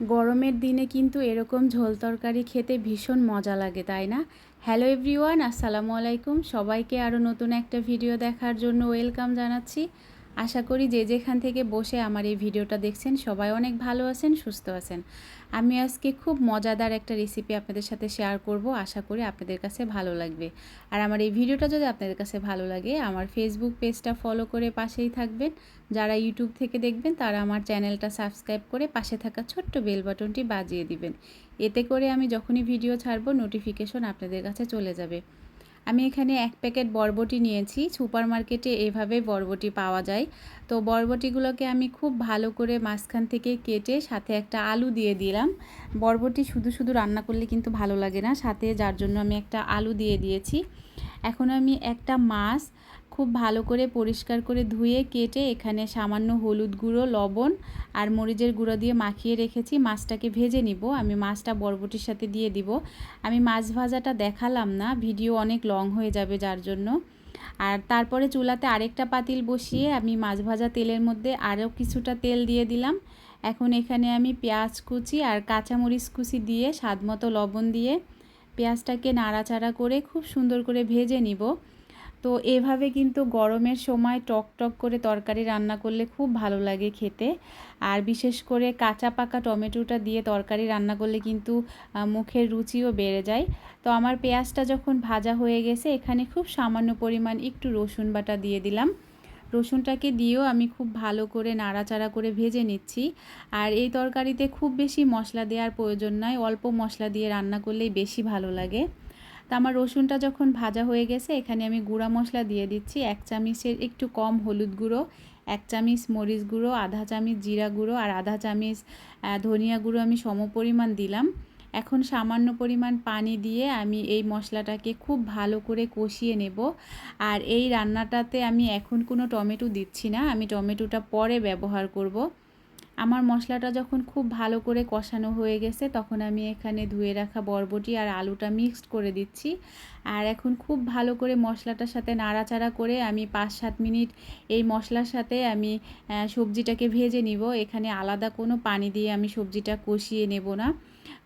গরমের দিনে কিন্তু এরকম ঝোল তরকারি খেতে ভীষণ মজা লাগে, তাই না? হ্যালো এভরিওয়ান আসসালামু আলাইকুম। সবাইকে আরও নতুন একটা ভিডিও দেখার জন্য ওয়েলকাম জানাচ্ছি। আশা করি যে যেখান থেকে বসে আমার এই ভিডিওটা দেখছেন, সবাই অনেক ভালো আছেন, সুস্থ আছেন। আমি আজকে খুব মজাদার একটা রেসিপি আপনাদের সাথে শেয়ার করব, আশা করি আপনাদের কাছে ভালো লাগবে। আর আমার এই ভিডিওটা যদি আপনাদের কাছে ভালো লাগে, আমার ফেসবুক পেজটা ফলো করে পাশেই থাকবেন। যারা ইউটিউব থেকে দেখবেন, তারা আমার চ্যানেলটা সাবস্ক্রাইব করে পাশে থাকা ছোট্ট বেল বাটনটি বাজিয়ে দিবেন। এতে করে আমি যখনই ভিডিও ছাড়বো নোটিফিকেশন আপনাদের কাছে চলে যাবে। আমি এখানে এক প্যাকেট বরবটি নিয়েছি। সুপার মার্কেটে এভাবে বরবটি পাওয়া যায়। তো বরবটিগুলোকে আমি খুব ভালো করে মাঝখান থেকে কেটে সাথে একটা আলু দিয়ে দিলাম। বরবটি শুধু শুধু রান্না করলে কিন্তু ভালো লাগে না। সাথে যার জন্য আমি একটা আলু দিয়ে দিয়েছি। এখন আমি একটা মাছ খুব ভালো করে পরিষ্কার করে ধুয়ে, কেটে এখানে সামান্য হলুদ গুঁড়ো, লবণ আর মরিচের গুঁড়ো দিয়ে মাখিয়ে রেখেছি। মাছটাকে ভেজে নিব। আমি মাছটা বরবটির সাথে দিয়ে দিব। আমি মাছ ভাজাটা দেখালাম না। ভিডিও অনেক লং হয়ে যাবে যার জন্য। আর তারপরে চুলাতে আরেকটা পাতিল বসিয়ে আমি মাছ ভাজা তেলের মধ্যে আরও কিছুটা তেল দিয়ে দিলাম। এখন এখানে আমি পেঁয়াজ কুচি আর কাঁচামরিচ কুচি দিয়ে স্বাদ মতো লবণ দিয়ে পেঁয়াজটাকে নাড়াচাড়া করে খুব সুন্দর করে ভেজে নিব। তো এভাবে কিন্তু গরমের সময় টক টক করে তরকারি রান্না করলে খুব ভালো লাগে খেতে। আর বিশেষ করে কাঁচা পাকা টমেটোটা দিয়ে তরকারি রান্না করলে কিন্তু মুখের রুচিও বেড়ে যায়। তো আমার পেঁয়াজটা যখন ভাজা হয়ে গেছে, এখানে খুব সামান্য পরিমাণ একটু রসুন বাটা দিয়ে দিলাম। রসুনটাকে দিয়েও আমি খুব ভালো করে নাড়াচাড়া করে ভেজে নিচ্ছি। আর এই তরকারিতে খুব বেশি মশলা দেওয়ার প্রয়োজন নয় অল্প মশলা দিয়ে রান্না করলেই বেশি ভালো লাগে। তো আমার রসুনটা যখন ভাজা হয়ে গেছে, এখানে আমি গুঁড়া মশলা দিয়ে দিচ্ছি। এক চামচের একটু কম হলুদ গুঁড়ো, এক চামচ মরিচ গুঁড়ো, আধা চামিচ জিরা গুঁড়ো আর আধা চামিচ ধনিয়া গুঁড়ো আমি সমপরিমাণ দিলাম। এখন সামান্য পরিমাণ পানি দিয়ে আমি এই মশলাটাকে খুব ভালো করে কষিয়ে নেব। আর এই রান্নাটাতে আমি এখন কোনো টমেটো দিচ্ছি না। আমি টমেটোটা পরে ব্যবহার করব। আমার মশলাটা যখন খুব ভালো করে কষানো হয়ে গেছে, তখন আমি এখানে ধুয়ে রাখা বরবটি আর আলুটা মিক্সড করে দিচ্ছি। আর এখন খুব ভালো করে মশলাটার সাথে নাড়াচাড়া করে আমি পাঁচ সাত মিনিট এই মশলার সাথে আমি সবজিটাকে ভেজে নিব। এখানে আলাদা কোনো পানি দিয়ে আমি সবজিটা কষিয়ে নেব না।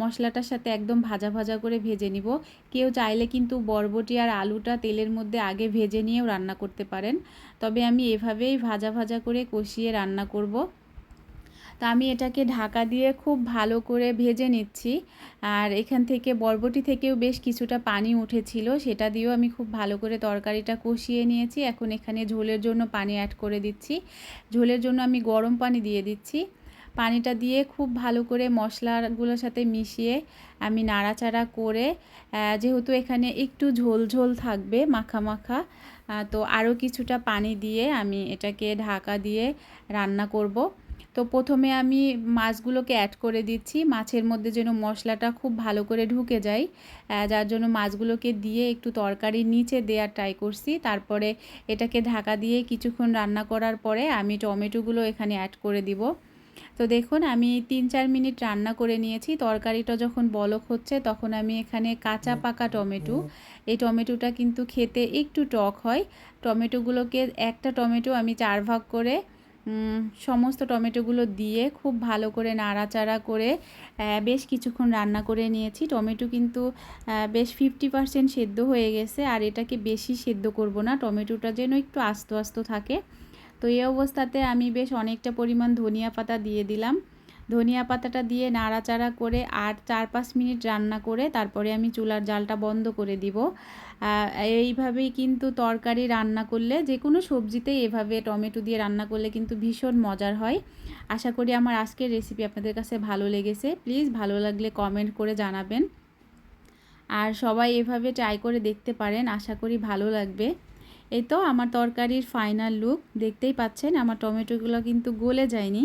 মশলাটার সাথে একদম ভাজা ভাজা করে ভেজে নিব। কেউ চাইলে কিন্তু বরবটি আর আলুটা তেলের মধ্যে আগে ভেজে নিয়েও রান্না করতে পারেন। তবে আমি এভাবেই ভাজা ভাজা করে কষিয়ে রান্না করব। তো আমি এটাকে ঢাকা দিয়ে খুব ভালো করে ভেজে নিচ্ছি। আর এখান থেকে বরবটি থেকেও বেশ কিছুটা পানি উঠেছিল, সেটা দিয়েও আমি খুব ভালো করে তরকারিটা কষিয়ে নিয়েছি। এখন এখানে ঝোলের জন্য পানি অ্যাড করে দিচ্ছি। ঝোলের জন্য আমি গরম পানি দিয়ে দিচ্ছি। পানিটা দিয়ে খুব ভালো করে মশলাগুলোর সাথে মিশিয়ে আমি নাড়াচাড়া করে যেহেতু এখানে একটু ঝোল ঝোল থাকবে, মাখা মাখা তো আরও কিছুটা পানি দিয়ে আমি এটাকে ঢাকা দিয়ে রান্না করব। তো প্রথমে আমি মাছগুলোকে অ্যাড করে দিচ্ছি। মাছের মধ্যে যেন মশলাটা খুব ভালো করে ঢুকে যায় যার জন্য মাছগুলোকে দিয়ে একটু তরকারির নিচে দেওয়ার ট্রাই করছি। তারপরে এটাকে ঢাকা দিয়ে কিছুক্ষণ রান্না করার পরে আমি টমেটোগুলো এখানে অ্যাড করে দিব। তো দেখুন, আমি তিন চার মিনিট রান্না করে নিয়েছি। তরকারিটা যখন বলক হচ্ছে, তখন আমি এখানে কাঁচা পাকা টমেটো। এই টমেটোটা কিন্তু খেতে একটু টক হয়। টমেটোগুলোকে একটা টমেটো আমি চার ভাগ করে সমস্ত টমেটোগুলো দিয়ে খুব ভালো করে নাড়াচাড়া করে বেশ কিছুক্ষণ রান্না করে নিয়েছি। টমেটো কিন্তু বেশ ফিফটি পারসেন্ট সেদ্ধ হয়ে গেছে আর এটাকে বেশি সেদ্ধ করব না। টমেটোটা যেন একটু আস্ত আস্ত থাকে। তো এই অবস্থাতে আমি বেশ অনেকটা পরিমাণ ধনিয়া পাতা দিয়ে দিলাম। ধনিয়া পাতাটা দিয়ে নাড়াচাড়া করে আর চার পাঁচ মিনিট রান্না করে তারপরে আমি চুলার জালটা বন্ধ করে দিব। এইভাবেই কিন্তু তরকারি রান্না করলে যে কোনো সবজিতেই এভাবে টমেটো দিয়ে রান্না করলে কিন্তু ভীষণ মজার হয়। আশা করি আমার আজকের রেসিপি আপনাদের কাছে ভালো লেগেছে। প্লিজ ভালো লাগলে কমেন্ট করে জানাবেন। আর সবাই এভাবে ট্রাই করে দেখতে পারেন, আশা করি ভালো লাগবে। এই তো আমার তরকারির ফাইনাল লুক দেখতেই পাচ্ছেন আমার টমেটোগুলো কিন্তু গলে যায়নি।